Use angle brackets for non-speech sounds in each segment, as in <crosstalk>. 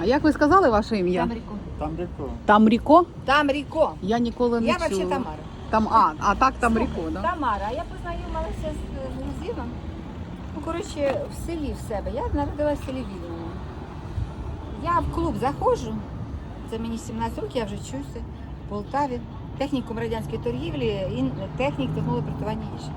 А як ви сказали ваше ім'я? Тамріко. Там далеко. Тамріко? Тамріко. Я ніколи не Я чула. взагалі Тамара. Там, а, а так Тамріко, да? Тамара. А я познайомилася з е, грузином. Ну, коротше, в селі в себе. Я народилася в селі Вільному. Я в клуб заходжу. Це мені 17 років, я вже вчуся в Полтаві. Технікум радянської торгівлі, ін- технік технології приготування їжі.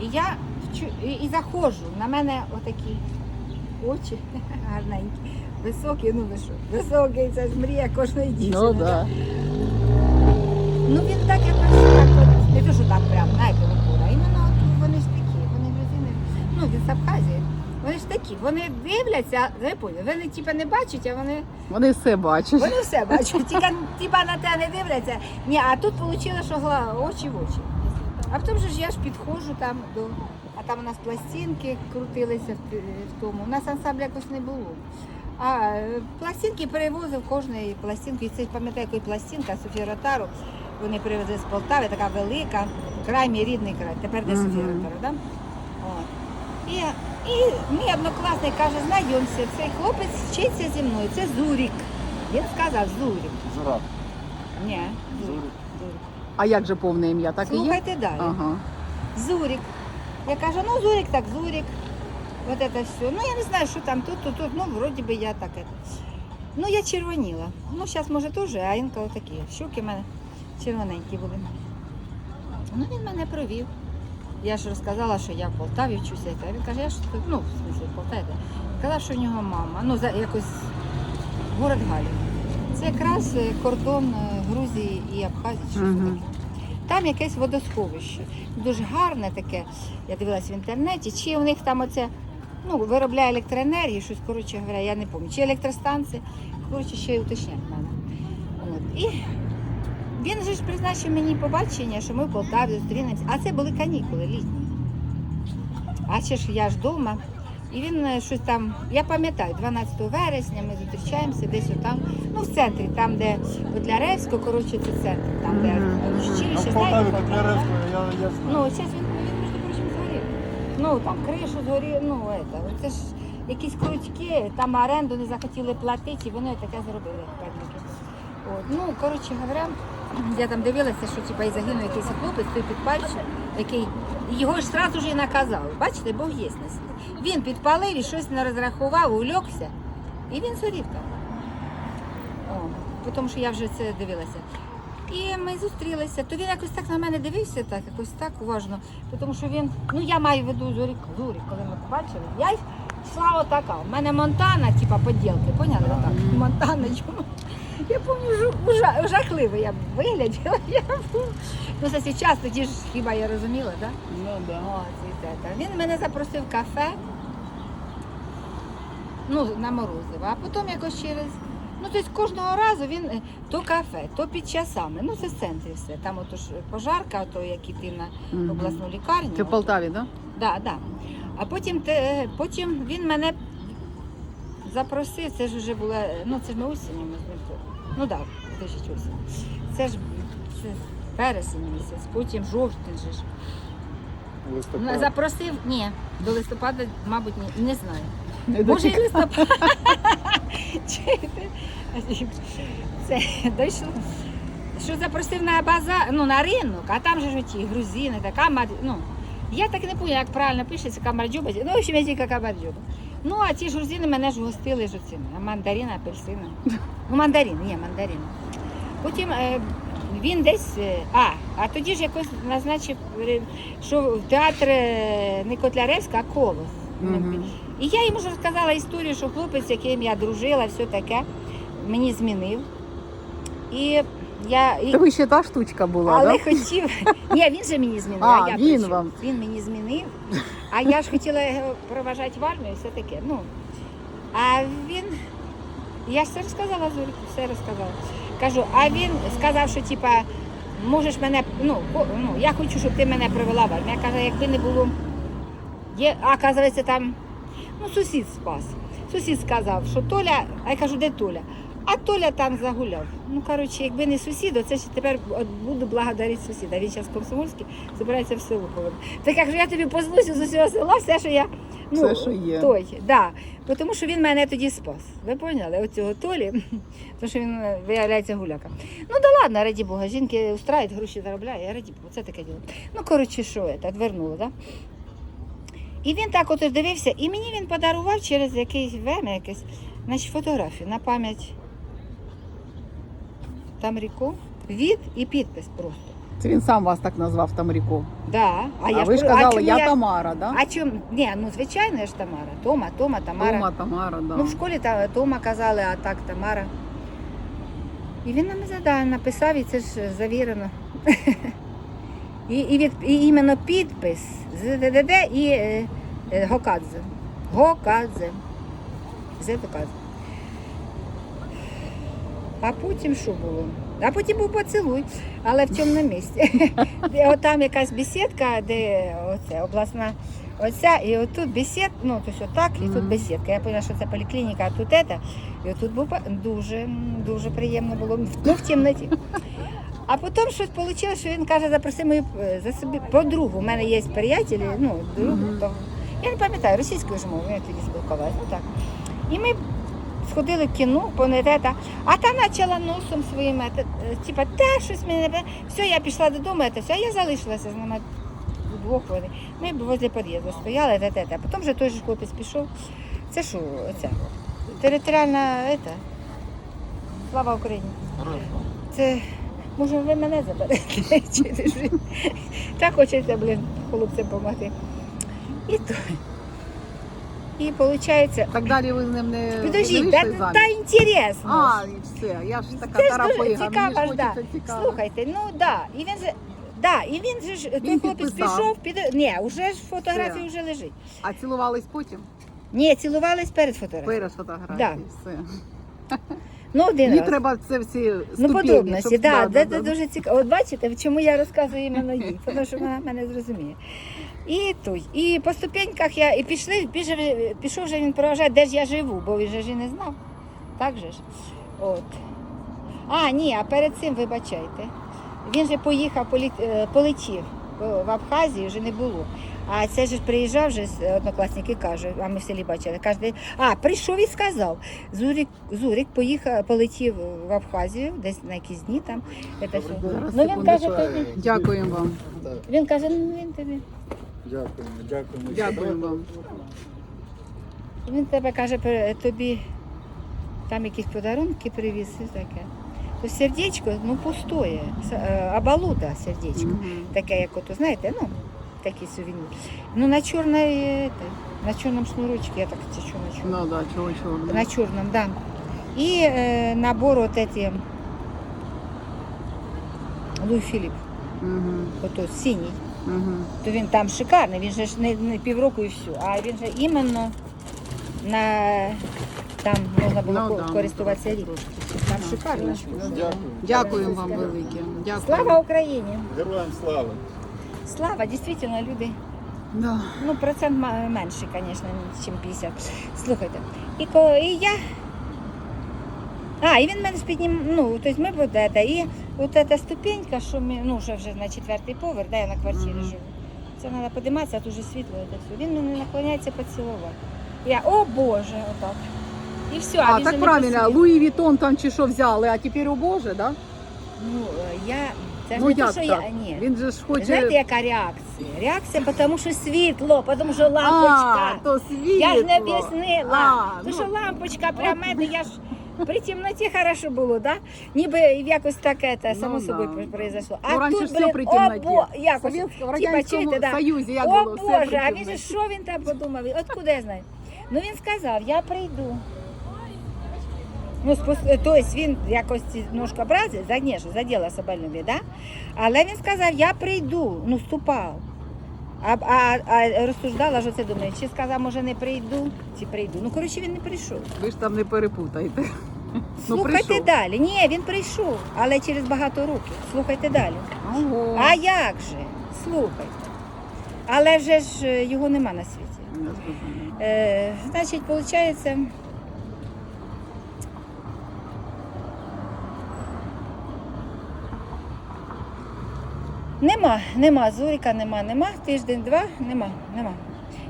І я вчу, і, і заходжу. На мене отакі очі <laughs> гарненькі, високі, ну ви що, високий, це ж мрія кожної дівчини. Ну да. Ну він так якось так, от, не що так прям, знаєте, лопура. Іменно от вони ж такі, вони грузини, ну він з Абхазії. Вони ж такі, вони дивляться, ви поняли, вони типа не бачать, а вони, Вони все бачать. вони все бачать, тільки типа на те не дивляться. Ні, а тут вийшло, що гла- очі в очі. А потім же ж я ж підходжу там до. А там у нас пластинки крутилися в, в тому. У нас ансамбль якось не було. А пластинки перевозив кожної пластинки. І це пам'ятаю, якої пластинка Софія Ротару. Вони привезли з Полтави, така велика, край мій рідний край. Тепер де. Софія Ротару, да? О. І, і мій однокласник каже, знайомся, цей хлопець вчиться зі мною. Це Зурік. Він сказав Зурік. Журавль. Ні, Зурік. Зурік. Зурік. А як же повне ім'я? Так і є? Слухайте далі. Ага. Зурик. Я кажу, ну Зурик так Зурик. Вот это все. Ну я не знаю, що там тут, тут, тут. Ну, вроді би я так. Это. Ну я червоніла. Ну, зараз може теж, а інколи такі. Щуки в мене червоненькі були. Ну він мене провів. Я ж розказала, що я в Полтаві вчуся. А він каже, я ж тут, ну, в смысле, в Полтаві. Казав, що в нього мама. Ну, за якось город Галі. Це якраз е, кордон е, Грузії і Абхазії. Щось Мгм. таке. Там якесь водосховище. Дуже гарне таке. Я дивилась в інтернеті. Чи у них там оце ну, виробляє електроенергію, щось, коротше говоря, я не пам'ятаю. Чи електростанції, коротше, ще й уточнять мене. От. І він же ж призначив мені побачення, що ми в Полтаві зустрінемося. А це були канікули літні. А ще ж я ж вдома. І він е, щось там, я пам'ятаю, 12 вересня ми зустрічаємося десь отам, ну в центрі, там, де Котляревського, коротше, це центр, там, де Мгм. Ну, в Полтаві знаєте, Котляревського, я, я Ну, зараз він, Ну, там кришу згорів, ну, это, це ж якісь крутьки, там оренду не захотіли платити, і вони таке зробили. От. Ну, коротше говоря, я там дивилася, що типа, і загинув якийсь хлопець, той підпальчик, який його ж одразу ж і наказали. Бачите, Бог є на. Він підпалив і щось не розрахував, улегся, і він згорів там. О, тому що я вже це дивилася. І ми зустрілися. То він якось так на мене дивився, так, якось так уважно. Тому що він, ну я маю в виду Зурік, Зурік, коли ми побачили. Я йшла отака. У мене Монтана, типа поділки, поняли? Отак. Монтана чому? Я пам'ятаю, ужа, жахливий я вигляділа. <laughs> Я, ну, це зараз тоді ж хіба я розуміла, так? Да? Ну да. О, це те. Він мене запросив в кафе. Ну, на морозиво. А потім якось через. Ну, тобто кожного разу він е, то кафе, то під часами. Ну, це в центрі все. Там ото ж пожарка, то як іти на Мгм. обласну лікарню. Це в Полтаві, так? Да, да. А потім, те, потім він мене запросив, це ж вже було, ну це ж ми осінню ми з ним. по- Ну так, да, осінь. Це ж це вересень місяць, потім жовтень же ж. Листопад. Запросив, ні, до листопада, мабуть, ні, не знаю. Може, і листопад. <laughs> Це дійшло. Що запросив на базар, ну на ринок, а там же ж ті грузини, така мар... ну, я так не пам'ятаю, як правильно пишеться, камардюба. Ну, в общем, я тільки камардюба. Ну, а ті ж грузини мене ж гостили ж оцими, а мандарини. Ну, мандарини, ні, мандарини. Потім е, він десь, е, а, а тоді ж якось назначив, е, що в театр е, не Котляревська, а Колос. Мгм. І я йому ж розказала історію, що хлопець, яким я дружила, все таке, мені змінив. І я. Ви ще та штучка була, Але так? хотів. Ні, він же мені змінив. А, А, я він вам. Він мені змінив. А я ж хотіла його проважати в армію, все таке. Ну. А він. Я ж все розказала Зоріку, все розказала. Кажу, а він сказав, що типа, можеш мене, ну, ну, я хочу, щоб ти мене провела в армію. Я кажу, якби не було. Є, а оказується, там ну, сусід спас. Сусід сказав, що Толя, а я кажу, де Толя? А Толя там загуляв. Ну, коротше, якби не сусід, оце ще тепер буду благодарити сусіда. Він зараз комсомольський, збирається в село повернути. Так як же я тобі позвуся з усього села, все, що я Все, що є. Той, да. Тому що він мене тоді спас. Ви поняли? Оцього Толі, <laughs> тому що він е, виявляється гуляка. Ну да ладно, раді Бога, жінки устрають, гроші заробляє, раді Бога, це таке діло. Ну, коротше, що це, відвернуло, да? І він так от дивився, і мені він подарував через якийсь время, якесь, значить, фотографію на пам'ять там ріку, від і підпис просто. Це він сам вас так назвав Тамріком. Да. А, я ви ж казали, чому я, Тамара, да? А чому? Ні, ну звичайно ж Тамара. Тома, Тома, Тамара. Тома, Тамара, да. Ну, в школі та, Тома казали, а так Тамара. І він нам задає, написав, і це ж завірено. <laughs> І, і, від, і іменно підпис з і е, е, Гокадзе. Гокадзе. З Гокадзе. А потім що було? А потім був поцілуй, але в цьому місці. <laughs> Де Отам якась бесідка, де оце, обласна оця, і отут бесід, ну то що так, і тут бесідка. Я поняла, що це поліклініка, а тут це. І отут був дуже, дуже приємно було. Ну, в темноті. А потім щось вийшло, що він каже, запроси мою е, за собі подругу. У мене є приятелі, ну, друг, Мгм. то, я не пам'ятаю, російською ж мовою, я тоді спілкувалася. Ну так. І ми сходили в кіно, понедета, а та почала носом своїм, е, е, типа, те щось мені не. Все, я пішла додому, це все, а я залишилася з ними вдвох вони. Ми возле під'їзду стояли, те, те, те. Потім вже той же хлопець пішов. Це що, це територіальна, это, слава Україні. Це, може, ви мене заберете? <laughs> Так хочеться, блін, хлопцям допомогти. І то. І виходить, Так далі ви з ним не Підождіть, не та, вийшли та інтересно. А, і все, я ж така Це ж тарапига, дуже мені цікаво ж ж, да. хочеться цікаво. Слухайте, ну да, і він же. Да, і він же ж той хлопець підписав. пішов, під ні, вже ж фотографія Все. вже лежить. А цілувались потім? Ні, цілувались перед фотографією. Перед фотографією, Да. все. Ну, один Мені раз. треба це всі Ну, ступені, подробності, щоб- да, да, це, да, да. дуже цікаво. От бачите, чому я розказую іменно їй, тому що вона мене зрозуміє. І той. І по ступеньках я і пішли, пішов, пішов вже він проважати, де ж я живу, бо він же ж і не знав. Так же ж? От. А, ні, а перед цим вибачайте. Він же поїхав, полі- е, полетів в Абхазію, вже не було. А це ж приїжджав вже з- однокласник і каже, а ми в селі бачили, каже, а прийшов і сказав. Зурик, Зурик поїхав, полетів в Абхазію, десь на якісь дні там. Це все. Ну він каже, тобі, Дякуємо вам. Він каже, ну він тобі. дякуємо, дякуємо. Дякуємо вам. Він тебе каже, тобі там якісь подарунки привіз і таке. То сердечко, ну пустое, е, обалуда сердечко. Мгм. Таке, як ото, знаєте, ну, такий сувенір. Ну на чорній, на чорному шнурочці, я так що на чорному. Ну да, чого чого. На чорному, да. І е, набор от эти Луї Філіп, Угу. ото синій. Угу. То він там шикарний, він же ж не, не півроку і все, а він же іменно на там можна було Ну, користуватися рік. Шикарно. Дякую. Дякуємо вам велике. Дякую. Слава Україні! Героям слава. Слава, дійсно, люди. Да. Ну, процент менший, звісно, ніж 50. Слухайте. І, ко, і я. А, і він мене піднім, ну, тобто ми вот это, і от ця ступенька, що ми, ну, вже вже на четвертий поверх, де я на квартирі Мгм. живу. Це треба подиматися, а тут світло. це все. Він мене наклоняється поцілувати. Я, о Боже, отак. І все, а, А, так правильно. Луї Вітон там чи що взяли, а тепер о Боже, да? Ну, е, я, це ж Ну не те, як що так? я, ні. Він же ж хоче... Знаєте, яка реакція? Реакція, тому що світло, тому що а, лампочка. то світло. Я ж не об'яснила. А, Тому ну, що лампочка пряме, де я ж <laughs> при темноті хорошо було, да? Ніби якось таке те, само Ну, собою да. произошло. ну, раніше тут, все блін, при о, бо, якось, В Совєтському, типа, Радянському да. Союзі як О було Боже, а він що він там подумав? Откуда я знаю? Ну він сказав, я прийду. Ну, спос... тобто він якось ножка брази, звісно, заділа себе любі, да? Але він сказав, я прийду, ну ступав. А, а, а розсуждала, що це думає, чи сказав, може не прийду, чи прийду. Ну, коротше, він не прийшов. Ви ж там не перепутайте. Ну, Слухайте прийшов. далі. Ні, він прийшов, але через багато років. Слухайте далі. Ого. А як же? Слухайте. Але вже ж е, його нема на світі. Е, значить, виходить. Нема, нема, Зуріка нема, нема, тиждень-два, нема, нема.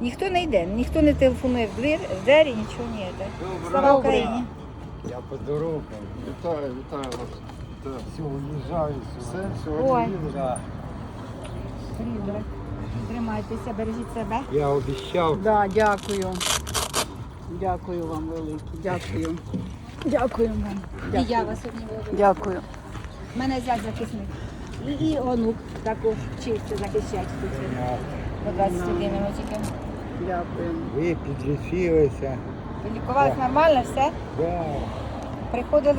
Ніхто не йде, ніхто не телефонує в двері, в двері нічого не йде. Слава Україні! Я поздоровкав. Вітаю, вітаю вас. Так. Все, уїжджаю. Все, Ой. сьогодні їду. Добре. Тримайтеся, бережіть себе. Я обіцяв. Да, дякую. Дякую вам велике. Дякую. Дякую вам. І я вас обнімаю. Дякую. У мене зять захисник. І, і онук також вчився захищати тут. По 21 тільки. Дякую. Ви підлічилися. Лікувалися нормально, все. Да. Приходили.